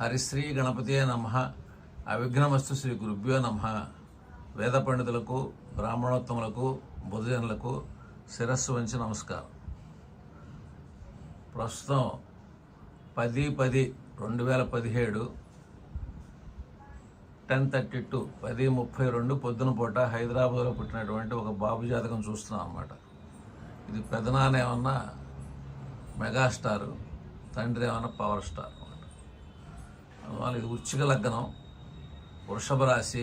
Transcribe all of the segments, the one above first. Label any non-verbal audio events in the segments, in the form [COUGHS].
హరిశ్రీ గణపతియే నమ. అవిఘ్నమస్తు శ్రీ గురుభ్యో నమ. వేద పండితులకు బ్రాహ్మణోత్తములకు బుధజనులకు శిరస్సు వంచి నమస్కారం. ప్రస్తుతం పది పది రెండు వేల పదిహేడు టెన్ థర్టీ టూ పది ముప్పై రెండు పొద్దున పూట హైదరాబాద్లో పుట్టినటువంటి ఒక బాబు జాతకం చూస్తున్నాం అన్నమాట. ఇది పెదనాన్న మెగాస్టారు తండ్రి ఏమన్నా పవర్ స్టార్. వాళ్ళకి అందువల్ల వృచ్చిక లగ్నం వృషభ రాశి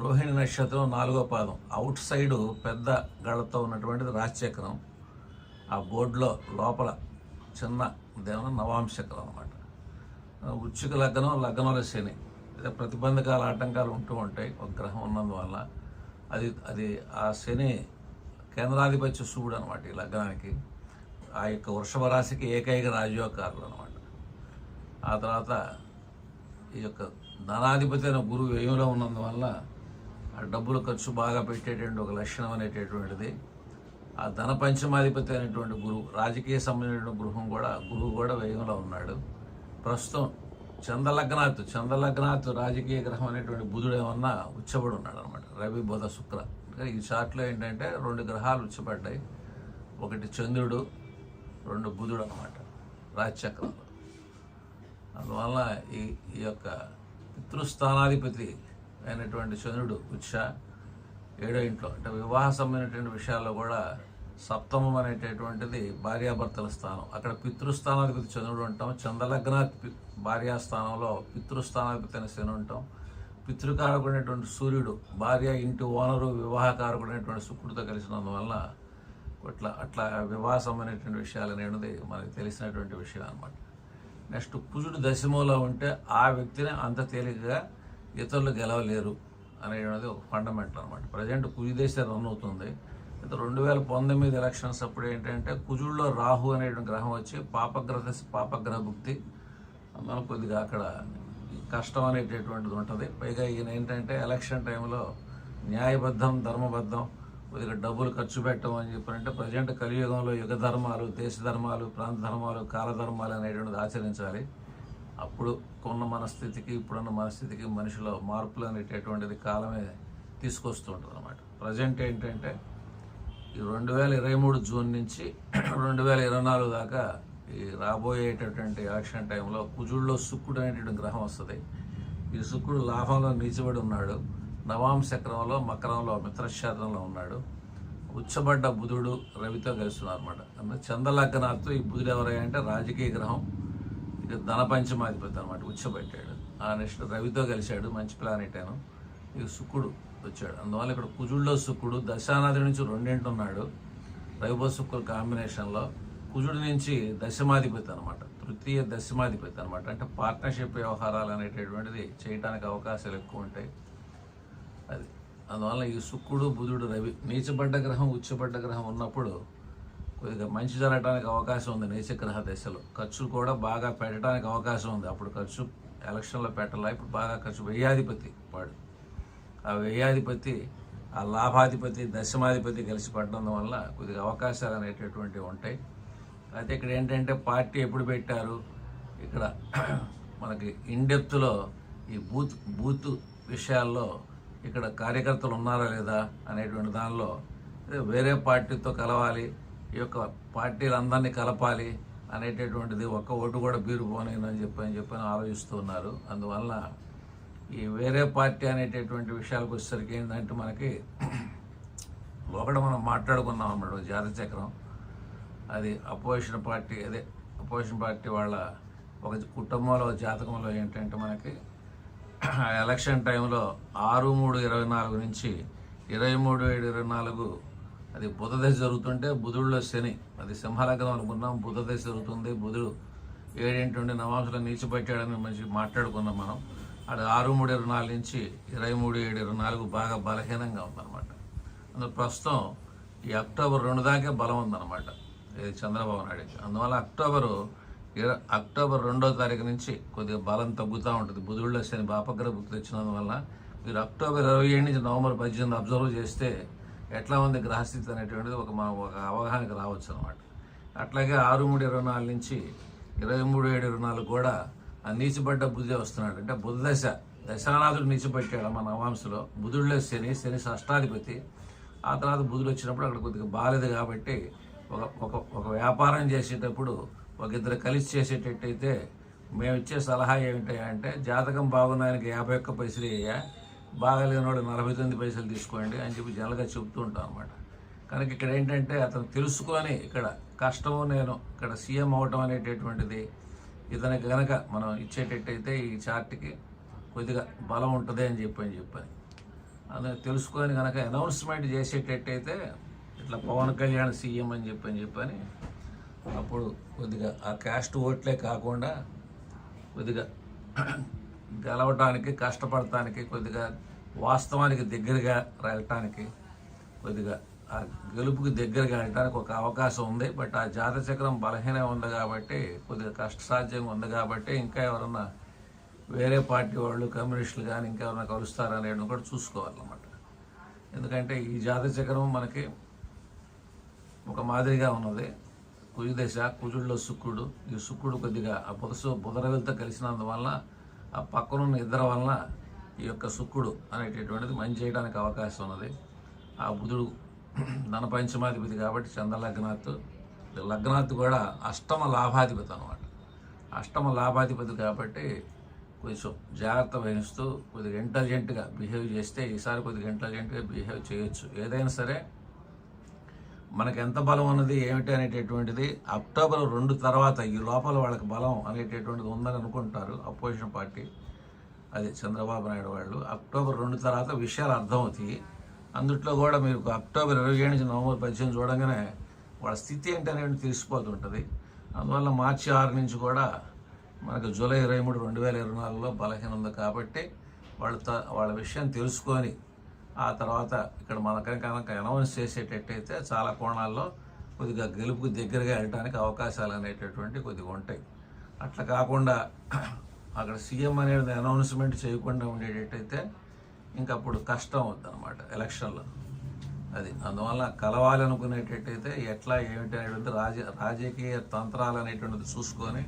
రోహిణి నక్షత్రం నాలుగో పాదం. అవుట్ సైడ్ పెద్ద గళ్ళతో ఉన్నటువంటిది రాజచక్రం ఆ బోర్డులో లోపల చిన్న దేవన నవాంశకరం అనమాట వృచ్చిక లగ్నం లగ్నంలో శని అయితే ప్రతిబంధకాల ఆటంకాలు ఉంటూ ఉంటాయి ఒక గ్రహం ఉన్నందువల్ల. అది అది ఆ శని కేంద్రాధిపత్య శివుడు అనమాట ఈ లగ్నానికి. ఆ యొక్క వృషభ రాశికి ఏకైక రాజయోగకారులు అనమాట ఆ తర్వాత ఈ యొక్క ధనాధిపతి అయిన గురువు వ్యయంలో ఉన్నందువల్ల ఆ డబ్బులు ఖర్చు బాగా పెట్టేటువంటి ఒక లక్షణం అనేటటువంటిది. ఆ ధన పంచమాధిపతి అయినటువంటి గురువు రాజకీయ సంబంధించిన గృహం కూడా గురువు కూడా వ్యయంలో ఉన్నాడు. ప్రస్తుతం చంద్రలగ్నాథ్ చంద్రలగ్నాథ్ రాజకీయ గ్రహం అనేటువంటి బుధుడు ఏమన్నా ఉచ్చబడి ఉన్నాడు అనమాట రవి బుధ శుక్ర. ఈ చార్ట్లో ఏంటంటే రెండు గ్రహాలు ఉచ్చబడ్డాయి. ఒకటి చంద్రుడు రెండు బుధుడు అనమాట. రాజచక్రంలో. అందువల్ల ఈ ఈ యొక్క పితృస్థానాధిపతి అయినటువంటి చంద్రుడు ఉచ్చ ఏడో ఇంట్లో అంటే వివాహ సంబంధించినటువంటి విషయాల్లో కూడా సప్తమం అనేటటువంటిది భార్యాభర్తల స్థానం. అక్కడ పితృస్థానాధిపతి చంద్రుడు ఉంటాం. చంద్రలగ్న భార్యాస్థానంలో పితృస్థానాధిపతి అయిన శని ఉంటాం. పితృకారకుడైనటువంటి సూర్యుడు భార్య ఇంటి ఓనరు వివాహకారకుడైనటువంటి శుక్రుడితో కలిసినందువల్ల అట్లా అట్లా వివాహ సంబంధించినటువంటి విషయాలు అనేది మనకు తెలిసినటువంటి విషయం అనమాట నెక్స్ట్ కుజుడు దశమంలో ఉంటే ఆ వ్యక్తిని అంత తేలికగా ఇతరులు గెలవలేరు అనేది ఒక ఫండమెంటల్ అనమాట. ప్రజెంట్ కుజు దేశ రన్ అవుతుంది. అయితే రెండు వేల పంతొమ్మిది ఎలక్షన్స్ అప్పుడు ఏంటంటే కుజుడులో రాహు అనేటువంటి గ్రహం వచ్చి పాపగ్రహ పాపగ్రహ భుక్తి. మనం కొద్దిగా అక్కడ కష్టం అనేటటువంటిది ఉంటుంది. పైగా ఈయన ఏంటంటే ఎలక్షన్ టైంలో న్యాయబద్ధం ధర్మబద్ధం కొద్దిగా డబ్బులు ఖర్చు పెట్టడం అని చెప్పారంటే ప్రజెంట్ కలియుగంలో యుగ ధర్మాలు దేశ ధర్మాలు ప్రాంత ధర్మాలు కాలధర్మాలు అనేటువంటిది ఆచరించాలి. అప్పుడు కొన్న మనస్థితికి ఇప్పుడున్న మనస్థితికి మనిషిలో మార్పులు అనేటటువంటిది కాలమే తీసుకొస్తుంటుంది అనమాట ప్రజెంట్ ఏంటంటే ఈ రెండు వేల ఇరవై మూడు జూన్ నుంచి [CLEARS THROAT] రెండు వేల ఇరవై నాలుగు దాకా ఈ రాబోయేటటువంటి యాక్షన్ టైంలో కుజుడులో శుక్రుడు అనేటువంటి గ్రహం వస్తుంది. ఈ శుక్రుడు లాభంలో నిలిచిబడి ఉన్నాడు. నవాం చక్రంలో మకరంలో మిత్రక్షేత్రంలో ఉన్నాడు. ఉచ్చబడ్డ బుధుడు రవితో కలుస్తున్నారు అనమాట అంటే చంద్రలగ్నాథ్ ఈ బుధుడు ఎవరయ్యంటే రాజకీయ గ్రహం. ఇక ధనపంచమాధిపతి అనమాట ఉచ్చబెట్టాడు ఆ నెక్స్ట్ రవితో కలిశాడు మంచి ప్లానెట్ అను ఇక శుక్రుడు వచ్చాడు. అందువల్ల ఇక్కడ కుజుడులో శుక్రుడు దశానాథి నుంచి రెండింటి ఉన్నాడు. రవిబో శుక్రుడు కాంబినేషన్లో కుజుడి నుంచి దశమాధిపతి అనమాట తృతీయ దశమాధిపతి అనమాట అంటే పార్ట్నర్షిప్ వ్యవహారాలు అనేటటువంటిది చేయడానికి అవకాశాలు ఎక్కువ ఉంటాయి. అది. అందువల్ల ఈ శుక్రుడు బుధుడు రవి నీచబడ్డ గ్రహం ఉచ్చబడ్డ గ్రహం ఉన్నప్పుడు కొద్దిగా మంచి జరగడానికి అవకాశం ఉంది నీచగ్రహ దశలో. ఖర్చు కూడా బాగా పెట్టడానికి అవకాశం ఉంది. అప్పుడు ఖర్చు ఎలక్షన్లో పెట్టాల. ఇప్పుడు బాగా ఖర్చు వ్యయాధిపతి వాడు. ఆ వ్యయాధిపతి ఆ లాభాధిపతి దశమాధిపతి కలిసి పడడం వల్ల కొద్దిగా అవకాశాలు అనేటటువంటివి ఉంటాయి. అయితే ఇక్కడ ఏంటంటే పార్టీ ఎప్పుడు పెట్టారు? ఇక్కడ మనకి ఇన్డెప్త్లో ఈ బూత్ బూత్ విషయాల్లో ఇక్కడ కార్యకర్తలు ఉన్నారా లేదా అనేటువంటి దానిలో వేరే పార్టీతో కలవాలి ఈ యొక్క పార్టీలందరినీ కలపాలి అనేటటువంటిది ఒక్క ఓటు కూడా బీరు చెప్పి అని చెప్పి ఆలోచిస్తూ ఉన్నారు. అందువల్ల ఈ వేరే పార్టీ అనేటటువంటి విషయాలకు వచ్చేసరికి ఏంటంటే మనకి ఒకటి మనం మాట్లాడుకున్నాం అన్నమాట జాతచక్రం. అది అపోజిషన్ పార్టీ అదే అపోజిషన్ పార్టీ వాళ్ళ ఒక కుటుంబంలో జాతకంలో ఏంటంటే మనకి ఎలక్షన్ టైంలో ఆరు మూడు ఇరవై నాలుగు నుంచి ఇరవై మూడు ఏడు ఇరవై నాలుగు అది బుధదశ జరుగుతుంటే బుధుడిలో శని అది సింహలగ్నం అనుకున్నాం బుధదశ జరుగుతుంది బుధుడు ఏడేంటి నుండి నవాంశలో నీచిపెట్టాడని మంచి మాట్లాడుకున్నాం మనం. అది ఆరు మూడు ఇరవై నాలుగు నుంచి ఇరవై మూడు ఏడు ఇరవై నాలుగు బాగా బలహీనంగా ఉందన్నమాట. అందులో ప్రస్తుతం ఈ అక్టోబర్ రెండు దాకే బలం ఉందన్నమాట. ఇది చంద్రబాబు నాయుడు అందువల్ల అక్టోబరు అక్టోబర్ రెండో తారీఖు నుంచి కొద్దిగా బలం తగ్గుతూ ఉంటుంది. బుధుడిలో శని పాపగ్రహ బుద్ధి తెచ్చినందువల్ల మీరు అక్టోబర్ ఇరవై ఏడు నుంచి నవంబర్ పద్దెనిమిది అబ్జర్వ్ చేస్తే ఎట్లా ఉంది గ్రహస్థితి అనేటువంటిది ఒక మా ఒక అవగాహనకి రావచ్చు అనమాట అట్లాగే ఆరు మూడు ఇరవై నాలుగు నుంచి ఇరవై మూడు ఏడు ఇరవై నాలుగు కూడా ఆ నీచిపడ్డ బుద్ధి వస్తున్నాడు. అంటే బుధ దశ దశానాథుడు నీచిపెట్టాడు మన నవాంశలో. బుధుడిలో శని శని షష్టాధిపతి. ఆ తర్వాత బుధుడు వచ్చినప్పుడు అక్కడ కొద్దిగా బాలేదు కాబట్టి ఒక ఒక ఒక వ్యాపారం చేసేటప్పుడు ఒక ఇద్దరు కలిసి చేసేటట్టయితే మేము ఇచ్చే సలహా ఏమిటంటే అంటే జాతకం బాగున్నాయనికి యాభై ఒక్క పైసలు అయ్యా బాగాలేని వాడు నలభై తొమ్మిది పైసలు తీసుకోండి అని చెప్పి జనరల్గా చెప్తూ ఉంటాం అనమాట కనుక ఇక్కడ ఏంటంటే అతను తెలుసుకొని ఇక్కడ కష్టము నేను ఇక్కడ సీఎం అవటం అనేటటువంటిది ఇతనికి కనుక మనం ఇచ్చేటట్టయితే ఈ చార్ట్కి కొద్దిగా బలం ఉంటుంది అని చెప్పి అని చెప్పాను. అందుకని తెలుసుకొని కనుక అనౌన్స్మెంట్ చేసేటట్టయితే ఇట్లా పవన్ కళ్యాణ్ సీఎం అని చెప్పి అని చెప్పని అప్పుడు కొద్దిగా ఆ క్యాస్ట్ ఓట్లే కాకుండా కొద్దిగా గెలవటానికి కష్టపడటానికి కొద్దిగా వాస్తవానికి దగ్గరగా వెళ్ళటానికి కొద్దిగా ఆ గెలుపుకి దగ్గరగా వెళ్ళటానికి ఒక అవకాశం ఉంది. బట్ ఆ జాత చక్రం బలహీనం ఉంది కాబట్టి కొద్దిగా కష్టసాధ్యంగా ఉంది కాబట్టి ఇంకా ఎవరన్నా వేరే పార్టీ వాళ్ళు కమ్యూనిస్టులు కానీ ఇంకా ఎవరైనా కలుస్తారనేది కూడా చూసుకోవాలన్నమాట. ఎందుకంటే ఈ జాత చక్రం మనకి ఒక మాదిరిగా ఉన్నది. కుజు దశ శుక్రుడు. ఈ శుక్రుడు కొద్దిగా ఆ బుధసు బుధరవిలతో కలిసినందువలన ఆ పక్కనున్న ఇద్దరు వలన ఈ యొక్క శుక్రుడు అనేటటువంటిది మంచి చేయడానికి అవకాశం ఉన్నది. ఆ బుధుడు ధనపంచమాధిపతి కాబట్టి చంద్ర లగ్నాథ్ కూడా అష్టమ లాభాధిపతి అనమాట అష్టమ లాభాధిపతి కాబట్టి కొంచెం జాగ్రత్త వహిస్తూ కొద్దిగా ఇంటెలిజెంట్గా బిహేవ్ చేస్తే ఈసారి కొద్దిగా ఇంటెలిజెంట్గా బిహేవ్ చేయొచ్చు. ఏదైనా సరే మనకు ఎంత బలం ఉన్నది ఏమిటి అనేటటువంటిది అక్టోబర్ రెండు తర్వాత ఈ లోపల వాళ్ళకి బలం అనేటటువంటిది ఉందని అనుకుంటారు అపోజిషన్ పార్టీ. అది చంద్రబాబు నాయుడు వాళ్ళు. అక్టోబర్ రెండు తర్వాత విషయాలు అర్థమవుతాయి. అందుట్లో కూడా మీరు అక్టోబర్ ఇరవై ఏడు నుంచి నవంబర్ పద్దెనిమిది చూడంగానే వాళ్ళ స్థితి ఏంటి తెలిసిపోతుంటుంది. అందువల్ల మార్చి ఆరు నుంచి కూడా మనకు జూలై ఇరవై మూడు రెండు వేల ఇరవై నాలుగులో బలహీన ఉంది కాబట్టి వాళ్ళు త- వాళ్ళ విషయం తెలుసుకొని ఆ తర్వాత ఇక్కడ మనకి కనుక అనౌన్స్ చేసేటట్టయితే చాలా కోణాల్లో కొద్దిగా గెలుపుకు దగ్గరగా వెళ్ళడానికి అవకాశాలు అనేటటువంటి కొద్దిగా ఉంటాయి. అట్లా కాకుండా అక్కడ సీఎం అనేది అనౌన్స్మెంట్ చేయకుండా ఉండేటట్టయితే ఇంకా అప్పుడు కష్టం అవుతుంది అనమాట ఎలక్షన్లో. అది అందువల్ల కలవాలనుకునేటట్టయితే ఎట్లా ఏమిటి అనేటువంటి రాజ రాజకీయ తంత్రాలు అనేటువంటిది చూసుకొని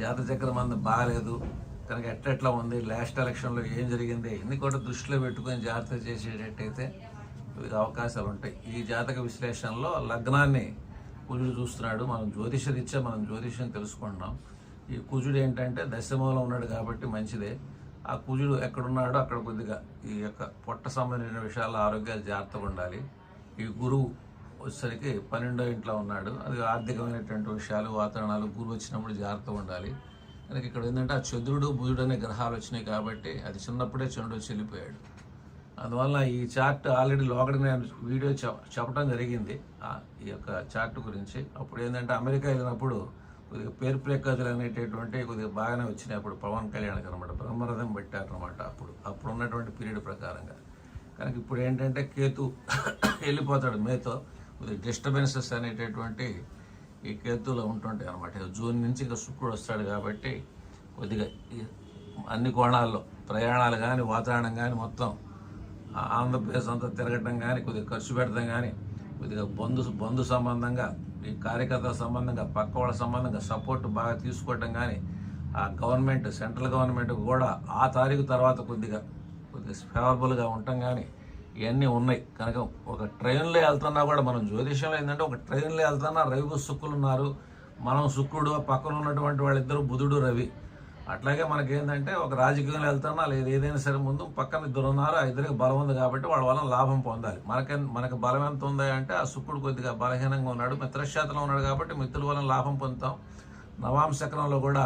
జాతచక్రం అంత బాగాలేదు. కనుక ఎట్లెట్లా ఉంది? లాస్ట్ ఎలక్షన్లో ఏం జరిగింది? ఇన్ని కూడా దృష్టిలో పెట్టుకొని జాగ్రత్త చేసేటట్టయితే వివిధ అవకాశాలు ఉంటాయి. ఈ జాతక విశ్లేషణలో లగ్నాన్ని కుజుడు చూస్తున్నాడు. మనం జ్యోతిషరీత్యా మనం జ్యోతిష్యం తెలుసుకుంటున్నాం. ఈ కుజుడు ఏంటంటే దశమూలం ఉన్నాడు కాబట్టి మంచిదే. ఆ కుజుడు ఎక్కడున్నాడో అక్కడ కొద్దిగా ఈ యొక్క పొట్ట సంబంధించిన విషయాల్లో ఆరోగ్యాలు జాగ్రత్తగా ఉండాలి. ఈ గురువు వచ్చేసరికి పన్నెండో ఇంట్లో ఉన్నాడు. అది ఆర్థికమైనటువంటి విషయాలు వాతావరణాలు గురువు వచ్చినప్పుడు జాగ్రత్తగా ఉండాలి. కనుక ఇక్కడ ఏంటంటే ఆ చంద్రుడు బుధుడు అనే గ్రహాలు వచ్చినాయి కాబట్టి అది చిన్నప్పుడే చంద్రుడు చెల్లిపోయాడు. అందువల్ల ఈ చార్ట్ ఆల్రెడీ లోకడ నేను వీడియో చెప్పడం జరిగింది. ఈ యొక్క చార్ట్ గురించి. అప్పుడు ఏంటంటే అమెరికా వెళ్ళినప్పుడు కొద్దిగా పేరు ప్రేకజలు అనేటటువంటి కొద్దిగా బాగానే వచ్చినాయి. అప్పుడు పవన్ కళ్యాణ్కి అనమాట బ్రహ్మరథం పెట్టారనమాట అప్పుడు. అప్పుడు ఉన్నటువంటి పీరియడ్ ప్రకారంగా. కనుక ఇప్పుడు ఏంటంటే కేతు [COUGHS] వెళ్ళిపోతాడు మేతో. కొద్దిగా డిస్టర్బెన్సెస్ అనేటటువంటి ఈ కేతువులో ఉంటుంటాయి అనమాట జూన్ నుంచి ఇంకా శుక్రుడు వస్తాడు కాబట్టి కొద్దిగా ఈ అన్ని కోణాల్లో ప్రయాణాలు కానీ వాతావరణం కానీ మొత్తం ఆంధ్రప్రదేశ్ అంతా తిరగటం కానీ కొద్దిగా ఖర్చు పెడతాం కానీ కొద్దిగా బంధు బంధు సంబంధంగా ఈ కార్యకర్తల సంబంధంగా పక్క వాళ్ళ సంబంధంగా సపోర్ట్ బాగా తీసుకోవటం కానీ ఆ గవర్నమెంట్ సెంట్రల్ గవర్నమెంట్ కూడా ఆ తారీఖు తర్వాత కొద్దిగా కొద్దిగా ఫేవరబుల్గా ఉండటం కానీ ఇవన్నీ ఉన్నాయి. కనుక ఒక ట్రైన్లో వెళ్తున్నా కూడా మనం జ్యోతిషంలో ఏంటంటే ఒక ట్రైన్లో వెళ్తున్నా రవి శుక్రులు ఉన్నారు. మనం శుక్రుడు ఆ పక్కన ఉన్నటువంటి వాళ్ళిద్దరు బుధుడు రవి. అట్లాగే మనకేంటంటే ఒక రాజకీయంలో వెళ్తున్నా లేదు ఏదైనా సరే ముందు పక్కన ఇద్దరు ఉన్నారు ఆ ఇద్దరికి బలం ఉంది కాబట్టి వాళ్ళ వల్ల లాభం పొందాలి. మనకి మనకు బలం ఎంత ఉంది అంటే ఆ శుక్రుడు కొద్దిగా బలహీనంగా ఉన్నాడు మిత్రశాతంలో ఉన్నాడు కాబట్టి మిత్రుల వల్ల లాభం పొందుతాం. నవాంశకరంలో కూడా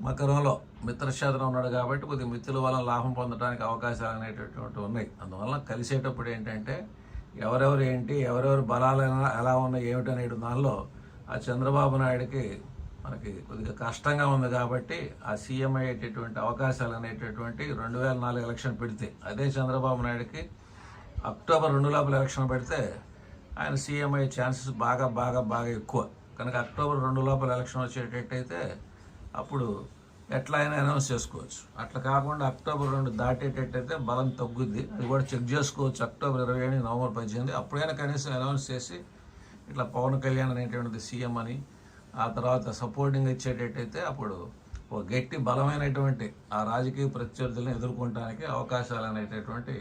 మకరంలో మిత్రశాతం ఉన్నాడు కాబట్టి కొద్దిగా మిత్రుల వల్ల లాభం పొందడానికి అవకాశాలు అనేటటువంటివి ఉన్నాయి. అందువల్ల కలిసేటప్పుడు ఏంటంటే ఎవరెవరు ఏంటి ఎవరెవరు బలాలు ఎలా- ఉన్నాయి ఏమిటి దానిలో ఆ చంద్రబాబు నాయుడికి మనకి కొద్దిగా కష్టంగా ఉంది కాబట్టి ఆ సీఎం అయ్యేటటువంటి అవకాశాలు అనేటటువంటి రెండు వేల నాలుగు ఎలక్షన్ పెడితే అదే చంద్రబాబు నాయుడికి అక్టోబర్ రెండు లోపల ఎలక్షన్ పెడితే ఆయన సీఎం అయ్యే ఛాన్సెస్ బాగా బాగా బాగా ఎక్కువ. కనుక అక్టోబర్ రెండు లోపల ఎలక్షన్ వచ్చేటట్టయితే అప్పుడు ఎట్లా అయినా అనౌన్స్ చేసుకోవచ్చు. అట్లా కాకుండా అక్టోబర్ రెండు దాటేటట్టయితే బలం తగ్గుద్ది. అది కూడా చెక్ చేసుకోవచ్చు. అక్టోబర్ ఇరవై ఏడు నవంబర్ పద్దెనిమిది. అప్పుడైనా కనీసం అనౌన్స్ చేసి ఇట్లా పవన్ కళ్యాణ్ అనేటువంటిది సీఎం అని ఆ తర్వాత సపోర్టింగ్ ఇచ్చేటట్టయితే అప్పుడు ఒక గట్టి బలమైనటువంటి ఆ రాజకీయ ప్రత్యర్థులను ఎదుర్కొనడానికి అవకాశాలు అనేటటువంటి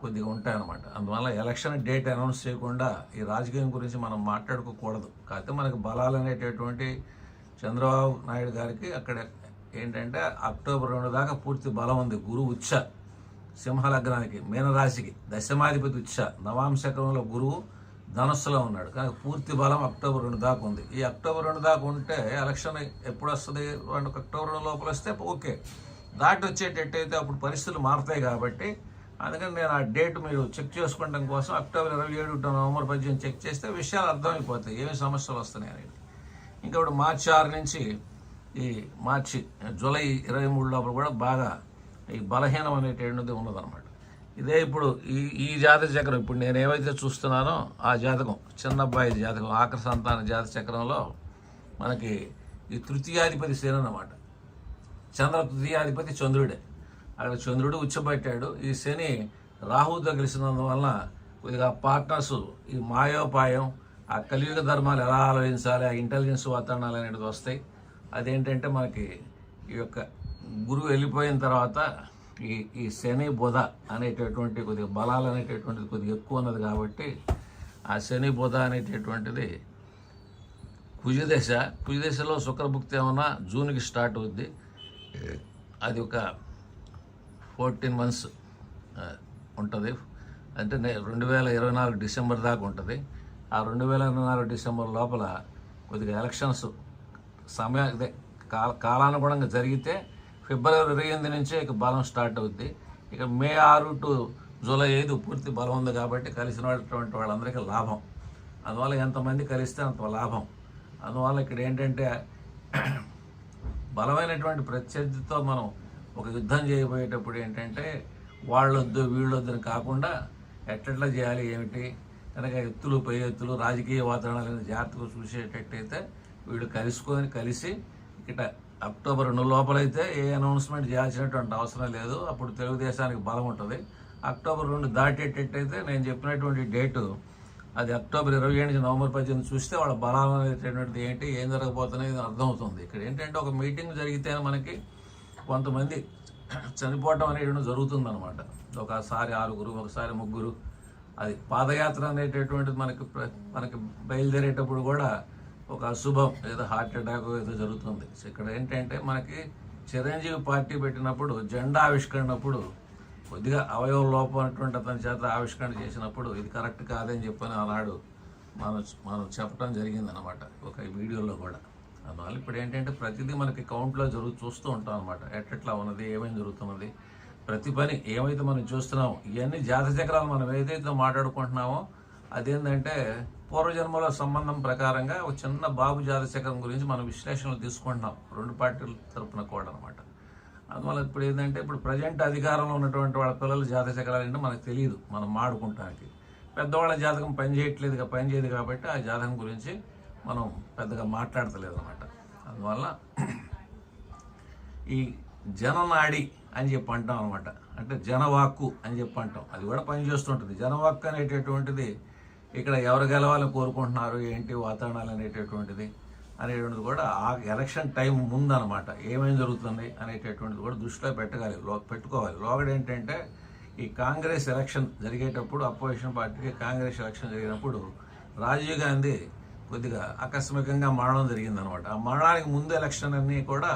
కొద్దిగా ఉంటాయన్నమాట. అందువల్ల ఎలక్షన్ డేట్ అనౌన్స్ చేయకుండా ఈ రాజకీయం గురించి మనం మాట్లాడుకోకూడదు. కాకపోతే మనకి బలాలు అనేటటువంటి చంద్రబాబు నాయుడు గారికి అక్కడ ఏంటంటే అక్టోబర్ రెండు దాకా పూర్తి బలం ఉంది. గురువు ఉచ్చ సింహలగ్నానికి మీనరాశికి దశమాధిపతి ఉచ్చ నవాంశకంలో గురువు ధనస్సులో ఉన్నాడు. కానీ పూర్తి బలం అక్టోబర్ రెండు దాకా ఉంది. ఈ అక్టోబర్ రెండు దాకా ఉంటే ఎలక్షన్ ఎప్పుడు వస్తుంది? రెండు అక్టోబర్ రెండు లోపల వస్తే ఓకే. దాటి వచ్చేటట్టయితే అప్పుడు పరిస్థితులు మారుతాయి కాబట్టి అందుకని నేను ఆ డేట్ మీరు చెక్ చేసుకోవడం కోసం అక్టోబర్ ఇరవై ఏడు నవంబర్ పద్దెనిమిది చెక్ చేస్తే విషయాలు అర్థమైపోతాయి. ఏమి సమస్యలు వస్తున్నాయి అనేది. ఇంకా ఇప్పుడు మార్చి ఆరు నుంచి ఈ మార్చి జూలై ఇరవై మూడు లోపల కూడా బాగా ఈ బలహీనం అనేటువంటిది ఉన్నదన్నమాట. ఇదే ఇప్పుడు ఈ ఈ జాతక చక్రం ఇప్పుడు నేను ఏవైతే చూస్తున్నానో ఆ జాతకం చిన్న అబ్బాయి జాతకం ఆఖరి సంతాన జాతక చక్రంలో మనకి ఈ తృతీయాధిపతి శని అన్నమాట. చంద్ర తృతీయాధిపతి చంద్రుడే. అక్కడ చంద్రుడు ఉచ్చబెట్టాడు ఈ శని రాహుతో కలిసినందువలన కొద్దిగా పార్ట్నర్స్ ఈ మాయోపాయం ఆ కలియుగ ధర్మాలు ఎలా ఆలోచించాలి ఆ ఇంటెలిజెన్స్ వాతావరణాలు అనేటివి వస్తాయి. అదేంటంటే మనకి ఈ యొక్క గురువు వెళ్ళిపోయిన తర్వాత ఈ ఈ శని బుధ అనేటటువంటి కొద్దిగా బలాలు అనేటటువంటిది కొద్దిగా ఎక్కువ ఉన్నది కాబట్టి ఆ శని బుధ అనేటటువంటిది కుజదశ కుజదశలో శుక్రభుక్తి ఏమన్నా జూన్కి స్టార్ట్ అవుద్ది. అది ఒక ఫోర్టీన్ మంత్స్ ఉంటుంది. అంటే రెండు వేల ఇరవై నాలుగు డిసెంబర్ దాకా ఉంటుంది. ఆ రెండు వేల ఇరవై నాలుగు డిసెంబర్ లోపల కొద్దిగా ఎలక్షన్స్ సమయ కాల కాలానుగుణంగా జరిగితే ఫిబ్రవరి ఇరవై ఎనిమిది నుంచే ఇక బలం స్టార్ట్ అవుద్ది. ఇక మే ఆరు టు జూలై ఐదు పూర్తి బలం ఉంది కాబట్టి కలిసినటువంటి వాళ్ళందరికీ లాభం. అందువల్ల ఎంతమంది కలిస్తే అంత లాభం. అందువల్ల ఇక్కడ ఏంటంటే బలమైనటువంటి ప్రత్యర్థితో మనం ఒక యుద్ధం చేయబోయేటప్పుడు ఏంటంటే వాళ్ళొద్దు వీళ్ళొద్దని కాకుండా ఎట్లెట్లా చేయాలి ఏమిటి? కనుక ఎత్తులు పై ఎత్తులు రాజకీయ వాతావరణాలను జాగ్రత్తగా చూసేటట్టయితే వీళ్ళు కలుసుకొని కలిసి ఇక్కడ అక్టోబర్ రెండు లోపలైతే ఏ అనౌన్స్మెంట్ చేయాల్సినటువంటి అవసరం లేదు. అప్పుడు తెలుగుదేశానికి బలం ఉంటుంది. అక్టోబర్ రెండు దాటేటట్టయితే నేను చెప్పినటువంటి డేటు అది అక్టోబర్ ఇరవై ఏడు నుంచి నవంబర్ పద్దెనిమిది చూస్తే వాళ్ళ బలాలు అనేటటువంటిది ఏంటి ఏం జరగబోతున్నది అర్థమవుతుంది. ఇక్కడ ఏంటంటే ఒక మీటింగ్ జరిగితే మనకి కొంతమంది చనిపోవటం అనేది జరుగుతుందన్నమాట. ఒకసారి ఆరుగురు ఒకసారి ముగ్గురు అది పాదయాత్ర అనేటటువంటిది మనకి మనకి బయలుదేరేటప్పుడు కూడా ఒక అశుభం ఏదో హార్ట్ అటాక్ ఏదో జరుగుతుంది. ఇక్కడ ఏంటంటే మనకి చిరంజీవి పార్టీ పెట్టినప్పుడు జెండా ఆవిష్కరణప్పుడు కొద్దిగా అవయవ లోపం అటువంటి అతని చేత ఆవిష్కరణ చేసినప్పుడు ఇది కరెక్ట్ కాదని చెప్పని ఆనాడు మనం మనం చెప్పడం జరిగింది అనమాట ఒక వీడియోలో కూడా. అందువల్ల ఇప్పుడు ఏంటంటే ప్రతిదీ మనకి కౌంట్లో జరుగు చూస్తూ ఉంటాం అనమాట ఎట్లా ఉన్నది ఏమేమి జరుగుతున్నది ప్రతి పని ఏమైతే మనం చూస్తున్నామో ఇవన్నీ జాత చక్రాలు మనం ఏదైతే మాట్లాడుకుంటున్నామో అదేంటంటే పూర్వజన్మల సంబంధం ప్రకారంగా ఒక చిన్న బాబు జాత చక్రం గురించి మనం విశ్లేషణలు తీసుకుంటున్నాం రెండు పార్టీల తరపున కూడా అనమాట అందువల్ల ఇప్పుడు ఏంటంటే ఇప్పుడు ప్రజెంట్ అధికారంలో ఉన్నటువంటి వాళ్ళ పిల్లల జాతక చక్రాలు ఏంటో మనకు తెలియదు మనం మాడుకుంటానికి. పెద్దవాళ్ళ జాతకం పని పనిచేయదు కాబట్టి ఆ జాతకం గురించి మనం పెద్దగా మాట్లాడతలేదు అనమాట అందువల్ల ఈ జననాడి అని చెప్పి అంటాం అనమాట అంటే జనవాక్కు అని చెప్పి అంటాం అది కూడా పనిచేస్తుంటుంది జనవాక్కు అనేటటువంటిది ఇక్కడ ఎవరు గెలవాలని కోరుకుంటున్నారు ఏంటి వాతావరణాలు అనేటటువంటిది అనేటువంటిది కూడా ఆ ఎలక్షన్ టైం ముందనమాట ఏమేం జరుగుతుంది అనేటటువంటిది కూడా దృష్టిలో పెట్టగాలి లో పెట్టుకోవాలి. లోగడ ఏంటంటే ఈ కాంగ్రెస్ ఎలక్షన్ జరిగేటప్పుడు అపోజిషన్ పార్టీకి కాంగ్రెస్ ఎలక్షన్ జరిగినప్పుడు రాజీవ్ గాంధీ కొద్దిగా ఆకస్మికంగా మరణం జరిగిందనమాట ఆ మరణానికి ముందు ఎలక్షన్ అన్నీ కూడా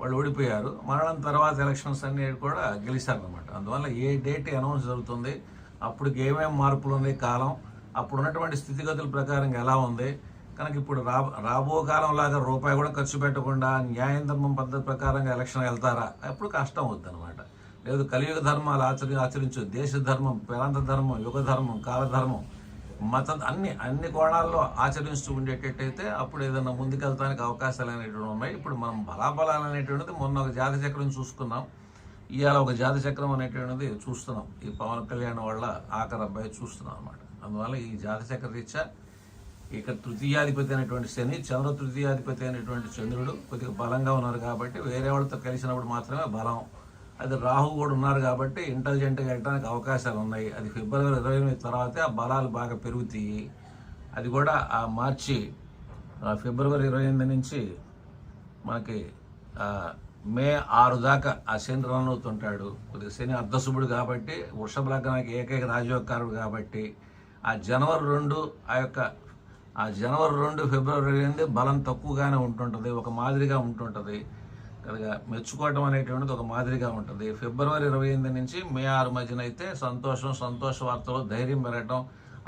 వాళ్ళు ఓడిపోయారు. మరణం తర్వాత ఎలక్షన్స్ అన్నీ కూడా గెలిచారనమాట అందువల్ల ఏ డేట్ అనౌన్స్ జరుగుతుంది అప్పుడు ఏమేమి మార్పులు ఉన్నాయి కాలం అప్పుడు ఉన్నటువంటి స్థితిగతుల ప్రకారం ఎలా ఉంది కనుక ఇప్పుడు రా రాబో కాలం లాగా రూపాయి కూడా ఖర్చు పెట్టకుండా న్యాయం ధర్మం పద్ధతి ప్రకారంగా ఎలక్షన్ వెళ్తారా? అప్పుడు కష్టం అవుతుంది అనమాట లేదు కలియుగ ధర్మాలు ఆచరి ఆచరించు దేశ ధర్మం ప్రాంత ధర్మం యుగ ధర్మం కాలధర్మం మత అన్ని అన్ని కోణాల్లో ఆచరిస్తూ ఉండేటట్టయితే అప్పుడు ఏదైనా ముందుకెళ్తానికి అవకాశాలు అనేటువంటి ఉన్నాయి. ఇప్పుడు మనం బలాబలాలు అనేటువంటిది మొన్న ఒక జాతి చక్రం చూసుకున్నాం. ఇవాళ ఒక జాతి చక్రం అనేటువంటిది చూస్తున్నాం. ఈ పవన్ కళ్యాణ్ వాళ్ళ ఆఖరి అబ్బాయి చూస్తున్నాం అనమాట అందువల్ల ఈ జాతి చక్ర రీత్యా ఇక్కడ తృతీయాధిపతి అయినటువంటి శని చంద్ర తృతీయాధిపతి అయినటువంటి చంద్రుడు కొద్దిగా బలంగా ఉన్నారు కాబట్టి వేరే వాళ్ళతో కలిసినప్పుడు మాత్రమే బలం అది రాహు కూడా ఉన్నారు కాబట్టి ఇంటెలిజెంట్గా వెళ్ళడానికి అవకాశాలు ఉన్నాయి. అది ఫిబ్రవరి ఇరవై ఎనిమిది తర్వాతే ఆ బలాలు బాగా పెరుగుతాయి. అది కూడా ఆ మార్చి ఫిబ్రవరి ఇరవై ఎనిమిది నుంచి మనకి మే ఆరు దాకా ఆ శని రన్ అవుతుంటాడు కొద్దిగా శని అర్ధశుభుడు కాబట్టి వృషభ లగ్నానికి ఏకైక రాజయోగకారుడు కాబట్టి ఆ జనవరి రెండు ఆ యొక్క ఆ జనవరి రెండు ఫిబ్రవరి ఎనిమిది బలం తక్కువగానే ఉంటుంటుంది. ఒక మాదిరిగా ఉంటుంటుంది. అలాగా మెచ్చుకోవటం అనేటువంటిది ఒక మాదిరిగా ఉంటుంది. ఫిబ్రవరి ఇరవై ఎనిమిది నుంచి మే ఆరు మధ్యన అయితే సంతోషం సంతోష వార్తలు ధైర్యం పెరగటం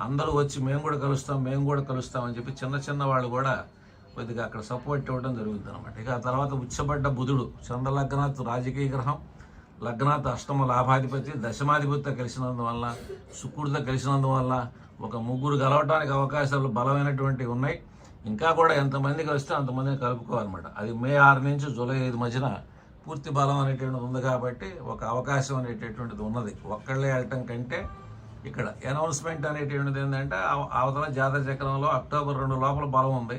అందరూ వచ్చి మేము కూడా కలుస్తాం మేము కూడా కలుస్తాం అని చెప్పి చిన్న చిన్న వాళ్ళు కూడా కొద్దిగా అక్కడ సపోర్ట్ ఇవ్వడం జరుగుతుంది అనమాట ఇక ఆ తర్వాత ఉచ్చబడ్డ బుధుడు చంద్రలగ్నాథ్ రాజకీయ గ్రహం లగ్నాథ్ అష్టమ లాభాధిపతి దశమాధిపతితో కలిసినందువల్ల శుక్రుడితో కలిసినందువల్ల ఒక ముగ్గురు కలవటానికి అవకాశాలు బలమైనటువంటివి ఉన్నాయి. ఇంకా కూడా ఎంతమంది కలిస్తే అంతమందిని కలుపుకోవాలన్నమాట. అది మే ఆరు నుంచి జూలై ఐదు మధ్యన పూర్తి బలం అనేటువంటిది ఉంది కాబట్టి ఒక అవకాశం అనేటటువంటిది ఉన్నది. ఒక్కళ్ళే వెళ్ళటం కంటే ఇక్కడ అనౌన్స్మెంట్ అనేటువంటిది ఏంటంటే అవతల జాతర చక్రంలో అక్టోబర్ రెండు లోపల బలం ఉంది.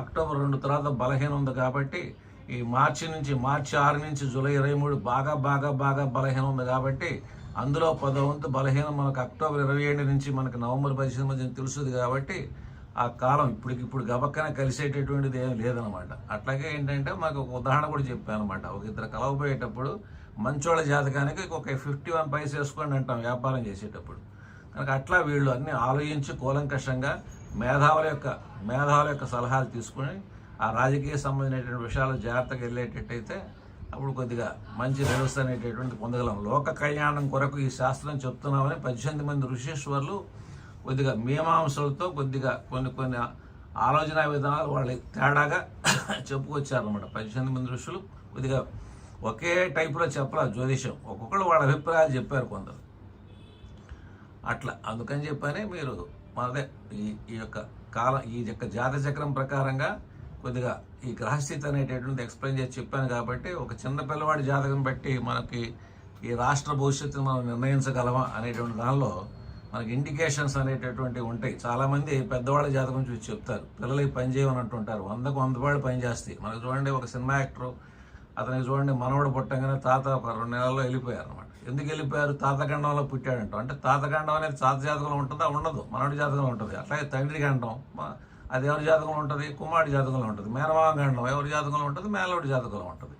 అక్టోబర్ రెండు తర్వాత బలహీనం ఉంది కాబట్టి ఈ మార్చి నుంచి మార్చి ఆరు నుంచి జూలై ఇరవై మూడు బాగా బాగా బాగా బలహీనం ఉంది కాబట్టి అందులో పదో వంతు బలహీనం మనకు అక్టోబర్ ఇరవై ఏడు నుంచి మనకు నవంబర్ పదిహేను మధ్య తెలుస్తుంది కాబట్టి ఆ కాలం ఇప్పటికి ఇప్పుడు గబక్కన కలిసేటటువంటిది ఏం లేదనమాట అట్లాగే ఏంటంటే మాకు ఒక ఉదాహరణ కూడా చెప్పాను అనమాట ఒక ఇద్దరు కలవబోయేటప్పుడు మంచోళ్ళ జాతకానికి ఒక ఫిఫ్టీ వన్ పైస వేసుకోండి అంటాం వ్యాపారం చేసేటప్పుడు. కనుక అట్లా వీళ్ళు అన్ని ఆలోచించి కూలంకషంగా మేధావుల యొక్క మేధావుల యొక్క సలహాలు తీసుకుని ఆ రాజకీయ సంబంధించినటువంటి విషయాలు జాగ్రత్తగా వెళ్ళేటట్టయితే అప్పుడు కొద్దిగా మంచి వ్యవస్థ అనేటటువంటి పొందగలం. లోక కళ్యాణం కొరకు ఈ శాస్త్రం చెప్తున్నామని పద్దెనిమిది మంది ఋషేశ్వర్లు కొద్దిగా మీమాంసలతో కొద్దిగా కొన్ని కొన్ని ఆలోచన విధానాలు వాళ్ళకి తేడాగా చెప్పుకొచ్చారనమాట పద్దెనిమిది మంది ఋషులు కొద్దిగా ఒకే టైపులో చెప్పరా జ్యోతిషం ఒక్కొక్కరు వాళ్ళ అభిప్రాయాలు చెప్పారు కొందరు. అట్లా అందుకని చెప్పని మీరు మనదే ఈ ఈ యొక్క కాలం ఈ యొక్క జాతచక్రం ప్రకారంగా కొద్దిగా ఈ గ్రహస్థితి అనేటటువంటిది ఎక్స్ప్లెయిన్ చేసి చెప్పాను కాబట్టి ఒక చిన్న పిల్లవాడి జాతకం బట్టి మనకి ఈ రాష్ట్ర భవిష్యత్తును మనం నిర్ణయించగలమా అనేటువంటి దానిలో మనకి ఇండికేషన్స్ అనేటటువంటివి ఉంటాయి. చాలామంది పెద్దవాళ్ళ జాతకం చూసి చెప్తారు. పిల్లలకి పని చేయమని ఉంటారు. వందకు వంద వాళ్ళు పని చేస్తాయి. మనకు చూడండి ఒక సినిమా యాక్టరు అతనికి చూడండి మనవడు పుట్టంగానే తాత ఒక రెండు నెలల్లో వెళ్ళిపోయారు అనమాట ఎందుకు వెళ్ళిపోయారు? తాతఖండంలో పుట్టాడంట. అంటే తాతఖండం అనేది తాత జాతకంలో ఉంటుందా? ఉండదు. మనవడి జాతకంలో ఉంటుంది. అట్లాగే తండ్రి గండం అది ఎవరి జాతకంలో ఉంటుంది? కుమారుడి జాతకంలో ఉంటుంది. మేనమామ గండం ఎవరి జాతకంలో ఉంటుంది? మేనవుడి జాతకంలో ఉంటుంది.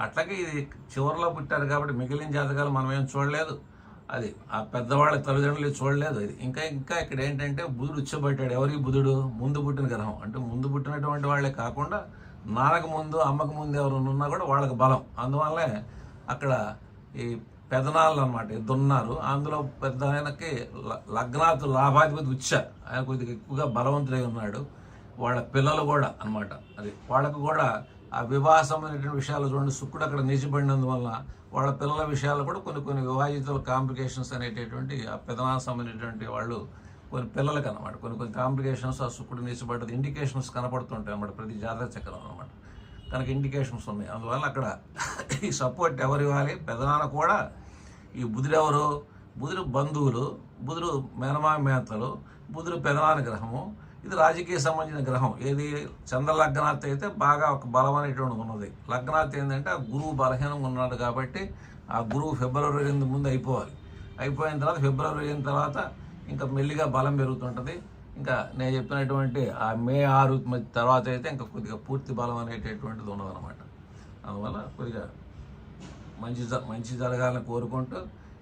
అట్లాగే ఇది చివరిలో పుట్టారు కాబట్టి మిగిలిన జాతకాలు మనం ఏం చూడలేదు. అది ఆ పెద్దవాళ్ళ తల్లిదండ్రులు చూడలేదు అది. ఇంకా ఇంకా ఇక్కడ ఏంటంటే బుధుడు ఉచ్చబట్టాడు ఎవరికి బుధుడు? ముందు పుట్టిన గ్రహం. అంటే ముందు పుట్టినటువంటి వాళ్ళే కాకుండా నాన్నకు ముందు అమ్మకు ముందు ఎవరు ఉన్నా కూడా వాళ్ళకి బలం. అందువల్లే అక్కడ ఈ పెదనాళ్ళు అనమాట ఇద్దరున్నారు అందులో పెద్ద ఆయనకి లగ్నాథు లాభాధిపతి ఉచ్చ. ఆయన కొద్దిగా ఎక్కువగా బలవంతుడై ఉన్నాడు. వాళ్ళ పిల్లలు కూడా అన్నమాట. అది వాళ్ళకు కూడా ఆ వివాహ సంబంధించిన విషయాలు చూడండి. శుక్రుడు అక్కడ నిలిచిపడినందువల్ల వాళ్ళ పిల్లల విషయాలు కూడా కొన్ని కొన్ని వివాహితుల కాంప్లికేషన్స్ అనేటటువంటి ఆ పెదనాలకు సంబంధించినటువంటి వాళ్ళు కొన్ని పిల్లలకి అనమాట కొన్ని కొన్ని కాంప్లికేషన్స్ ఆ శుక్రుడు నిలిచిపడ్డది ఇండికేషన్స్ కనపడుతుంటాయి అన్నమాట ప్రతి జాతర చక్రం అనమాట కనుక ఇండికేషన్స్ ఉన్నాయి. అందువల్ల అక్కడ ఈ సపోర్ట్ ఎవరు ఇవ్వాలి? పెదనాన్న కూడా ఈ బుధుడు ఎవరు? బుధుడు బంధువులు బుధుడు మేనమా మేతలు బుధుడు పెదనాన్న గ్రహము ఇది రాజకీయ సంబంధించిన గ్రహం. ఏది చంద్ర లగ్నాత్ అయితే బాగా ఒక బలం అనేటువంటి ఉన్నది. లగ్నాత్ ఏంటంటే ఆ గురువు బలహీనంగా ఉన్నాడు కాబట్టి ఆ గురువు ఫిబ్రవరి ఎనిమిది ముందు అయిపోవాలి. అయిపోయిన తర్వాత ఫిబ్రవరి అయిన తర్వాత ఇంకా మెల్లిగా బలం పెరుగుతుంటుంది. ఇంకా నేను చెప్పినటువంటి ఆ మే ఆరు మధ్య తర్వాత అయితే ఇంకా కొద్దిగా పూర్తి బలం అనేటటువంటిది ఉండదన్నమాట. అందువల్ల కొద్దిగా మంచి జ- మంచి జరగాలని కోరుకుంటూ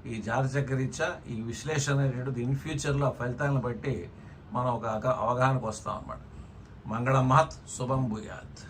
ఈ జాతచక్రీత్యా ఈ విశ్లేషణ అనేటువంటిది ఇన్ ఫ్యూచర్లో ఫలితాలను బట్టి మనం ఒక అవగాహనకు వస్తాం అన్నమాట. మంగళం మహత్ శుభం భూయాత్.